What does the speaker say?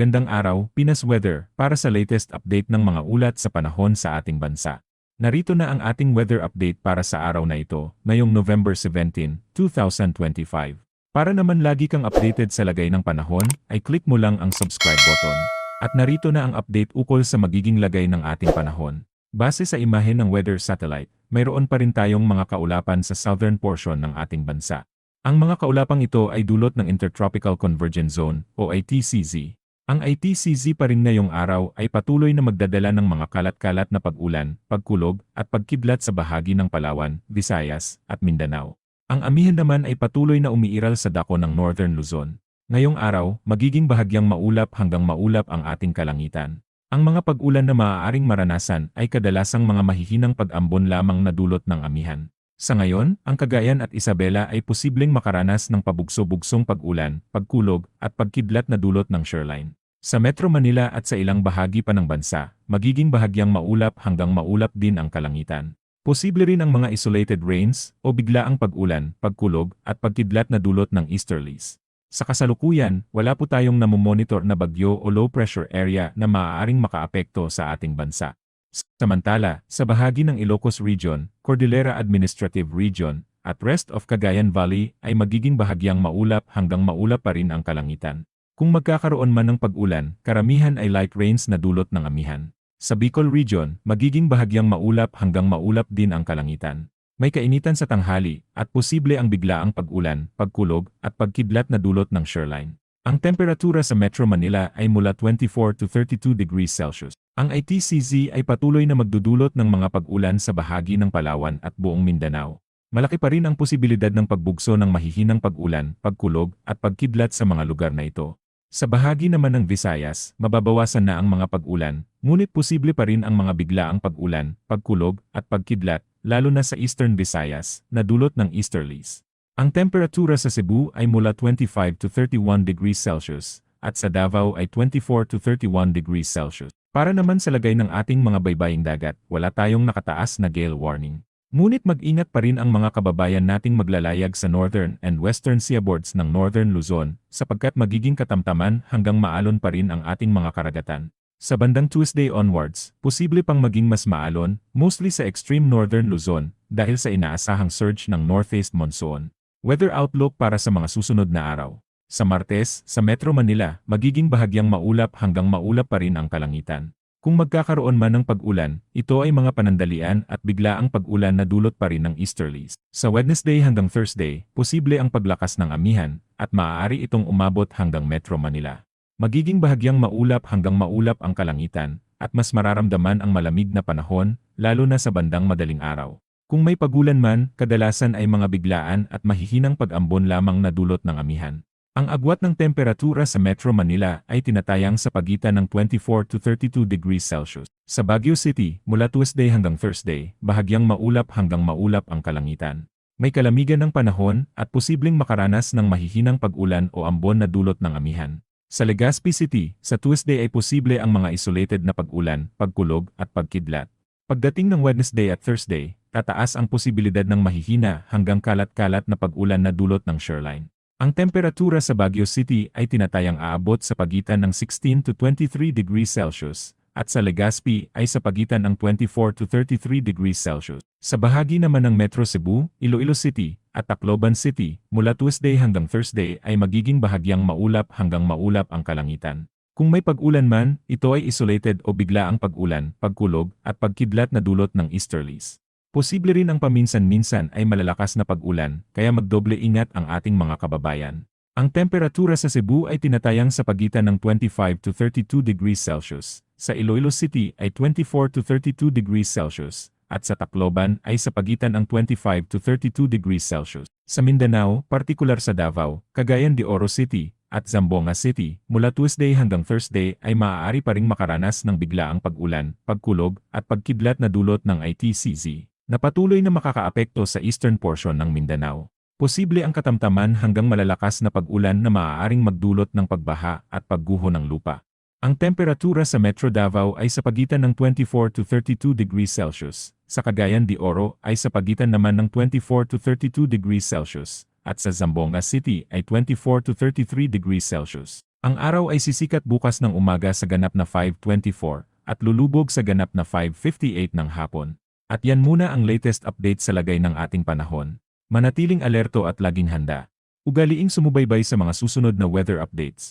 Magandang araw, Pinas Weather, para sa latest update ng mga ulat sa panahon sa ating bansa. Narito na ang ating weather update para sa araw na ito, ngayong November 17, 2025. Para naman lagi kang updated sa lagay ng panahon, ay click mo lang ang subscribe button. At narito na ang update ukol sa magiging lagay ng ating panahon. Base sa imahe ng weather satellite, mayroon pa rin tayong mga kaulapan sa southern portion ng ating bansa. Ang mga kaulapang ito ay dulot ng Intertropical Convergence Zone o ITCZ. Ang ITCZ pa rin ngayong araw ay patuloy na magdadala ng mga kalat-kalat na pag-ulan, pagkulog, at pagkidlat sa bahagi ng Palawan, Visayas, at Mindanao. Ang amihan naman ay patuloy na umiiral sa dako ng Northern Luzon. Ngayong araw, magiging bahagyang maulap hanggang maulap ang ating kalangitan. Ang mga pag-ulan na maaaring maranasan ay kadalasang mga mahihinang pag-ambon lamang na dulot ng amihan. Sa ngayon, ang Cagayan at Isabela ay posibleng makaranas ng pabugso-bugsong pag-ulan, pagkulog, at pagkidlat na dulot ng shoreline. Sa Metro Manila at sa ilang bahagi pa ng bansa, magiging bahagyang maulap hanggang maulap din ang kalangitan. Posible rin ang mga isolated rains o biglaang pag-ulan, pagkulog at pagkidlat na dulot ng easterlies. Sa kasalukuyan, wala po tayong namomonitor na bagyo o low pressure area na maaaring makaapekto sa ating bansa. Samantala, sa bahagi ng Ilocos Region, Cordillera Administrative Region, at rest of Cagayan Valley ay magiging bahagyang maulap hanggang maulap pa rin ang kalangitan. Kung magkakaroon man ng pag-ulan, karamihan ay light rains na dulot ng amihan. Sa Bicol Region, magiging bahagyang maulap hanggang maulap din ang kalangitan. May kainitan sa tanghali, at posible ang biglaang pag-ulan, pagkulog, at pagkidlat na dulot ng shoreline. Ang temperatura sa Metro Manila ay mula 24 to 32 degrees Celsius. Ang ITCZ ay patuloy na magdudulot ng mga pag-ulan sa bahagi ng Palawan at buong Mindanao. Malaki pa rin ang posibilidad ng pagbugso ng mahihinang pag-ulan, pagkulog, at pagkidlat sa mga lugar na ito. Sa bahagi naman ng Visayas, mababawasan na ang mga pag-ulan, ngunit posible pa rin ang mga biglaang pag-ulan, pagkulog, at pagkidlat, lalo na sa Eastern Visayas, na dulot ng easterlies. Ang temperatura sa Cebu ay mula 25 to 31 degrees Celsius, at sa Davao ay 24 to 31 degrees Celsius. Para naman sa lagay ng ating mga baybaying dagat, wala tayong nakataas na gale warning. Ngunit mag-ingat pa rin ang mga kababayan nating maglalayag sa northern and western seaboards ng northern Luzon sapagkat magiging katamtaman hanggang maalon pa rin ang ating mga karagatan. Sa bandang Tuesday onwards, posible pang maging mas maalon, mostly sa extreme northern Luzon, dahil sa inaasahang surge ng northeast monsoon. Weather outlook para sa mga susunod na araw. Sa Martes, sa Metro Manila, magiging bahagyang maulap hanggang maulap pa rin ang kalangitan. Kung magkakaroon man ng pag-ulan, ito ay mga panandalian at biglaang pag-ulan na dulot pa rin ng easterlies. Sa Wednesday hanggang Thursday, posible ang paglakas ng amihan, at maaari itong umabot hanggang Metro Manila. Magiging bahagyang maulap hanggang maulap ang kalangitan, at mas mararamdaman ang malamig na panahon, lalo na sa bandang madaling araw. Kung may pagulan man, kadalasan ay mga biglaan at mahihinang pag-ambon lamang na dulot ng amihan. Ang agwat ng temperatura sa Metro Manila ay tinatayang sa pagitan ng 24 to 32 degrees Celsius. Sa Baguio City, mula Tuesday hanggang Thursday, bahagyang maulap hanggang maulap ang kalangitan. May kalamigan ng panahon at posibleng makaranas ng mahihinang pag-ulan o ambon na dulot ng amihan. Sa Legazpi City, sa Tuesday ay posible ang mga isolated na pag-ulan, pagkulog at pagkidlat. Pagdating ng Wednesday at Thursday, tataas ang posibilidad ng mahihina hanggang kalat-kalat na pag-ulan na dulot ng shoreline. Ang temperatura sa Baguio City ay tinatayang aabot sa pagitan ng 16 to 23 degrees Celsius, at sa Legazpi ay sa pagitan ng 24 to 33 degrees Celsius. Sa bahagi naman ng Metro Cebu, Iloilo City, at Tacloban City, mula Tuesday hanggang Thursday ay magiging bahagyang maulap hanggang maulap ang kalangitan. Kung may pag-ulan man, ito ay isolated o bigla ang pag-ulan, pagkulog, at pagkidlat na dulot ng easterlies. Posible rin ang paminsan-minsan ay malalakas na pag-ulan, kaya magdoble ingat ang ating mga kababayan. Ang temperatura sa Cebu ay tinatayang sa pagitan ng 25 to 32 degrees Celsius, sa Iloilo City ay 24 to 32 degrees Celsius, at sa Tacloban ay sa pagitan ng 25 to 32 degrees Celsius. Sa Mindanao, partikular sa Davao, Cagayan de Oro City, at Zamboanga City, mula Tuesday hanggang Thursday ay maaari pa ring makaranas ng biglaang pag-ulan, pagkulog, at pagkidlat na dulot ng ITCZ na patuloy na makakaapekto sa eastern portion ng Mindanao. Posible ang katamtaman hanggang malalakas na pag-ulan na maaaring magdulot ng pagbaha at pagguho ng lupa. Ang temperatura sa Metro Davao ay sa pagitan ng 24 to 32 degrees Celsius, sa Cagayan de Oro ay sa pagitan naman ng 24 to 32 degrees Celsius, at sa Zamboanga City ay 24 to 33 degrees Celsius. Ang araw ay sisikat bukas ng umaga sa ganap na 5.24 at lulubog sa ganap na 5.58 ng hapon. At yan muna ang latest update sa lagay ng ating panahon. Manatiling alerto at laging handa. Ugaliing sumubaybay sa mga susunod na weather updates.